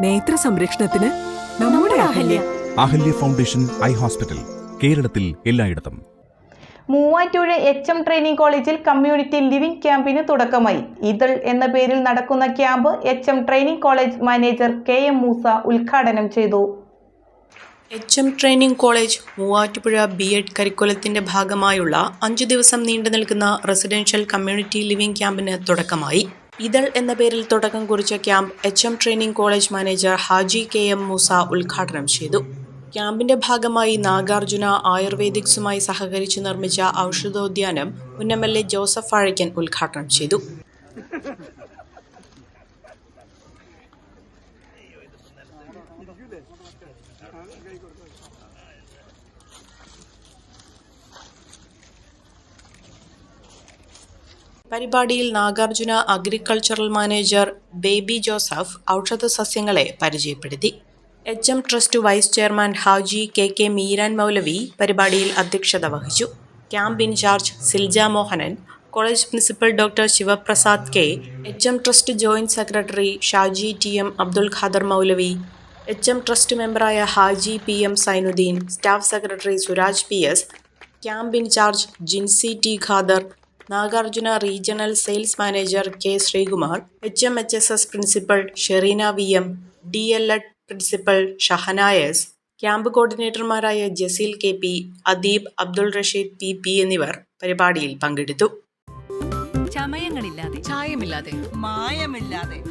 നേത്ര സംരക്ഷണത്തിന് നമ്മുടെ Ahalya. Ahalya. Foundation eye hospital കേരളത്തിൽ എല്ലായിടത്തും. മൂവാറ്റുപുഴ എച്ച് എം ട്രെയിനിങ് കോളേജിൽ കമ്മ്യൂണിറ്റി ലിവിംഗ് ക്യാമ്പിന് തുടക്കമായി. ഇതൾ എന്ന പേരിൽ നടക്കുന്ന camp H M training college manager K M Moosa ഉദ്ഘാടനം ചെയ്തു. H M training college Muvattupuzha B Ed കരിക്കുലത്തിന്റെ ഭാഗമായുള്ള അഞ്ചു ദിവസം നീണ്ടു നിൽക്കുന്ന റെസിഡൻഷ്യൽ കമ്മ്യൂണിറ്റി ലിവിംഗ് ക്യാമ്പിന് തുടക്കമായി. ഇതൾ എന്ന പേരിൽ തുടക്കം കുറിച്ച camp H M training college manager Haji K M Moosa ഉദ്ഘാടനം ചെയ്തു. ക്യാമ്പിന്റെ ഭാഗമായി നാഗാർജുന ആയുർവേദിക്സുമായി സഹകരിച്ച് നിർമ്മിച്ച ഔഷധോദ്യാനം എ ജോസഫ് വാഴയ്ക്കൻ ഉദ്ഘാടനം ചെയ്തു. പരിപാടിയിൽ നാഗാർജുന അഗ്രികൾച്ചറൽ മാനേജർ ബേബി ജോസഫ് ഔഷധ സസ്യങ്ങളെ പരിചയപ്പെടുത്തി. H M trust vice chairman Haji K K Meeran Moulavi പരിപാടിയിൽ അധ്യക്ഷത വഹിച്ചു. Camp in charge Silja Mohanan college principal doctor Sivaprasad K H M trust joint secretary Shaji T M Abdul Khader Moulavi H M trust മെമ്പറായ Haji P M Sainudheen staff secretary Suraj P S camp in charge Jincy T Khader Nagarjuna regional sales manager K Sreekumar H M H S S principal Shereena V M D L Ed principal Shahana S camp കോർഡിനേറ്റർമാരായ Jaseel K P Adeeb Abdul Rasheed P P എന്നിവർ പരിപാടിയിൽ പങ്കെടുത്തു. ചമയങ്ങളില്ലാതെ. ചായമില്ലാതെ. മായമില്ലാതെ.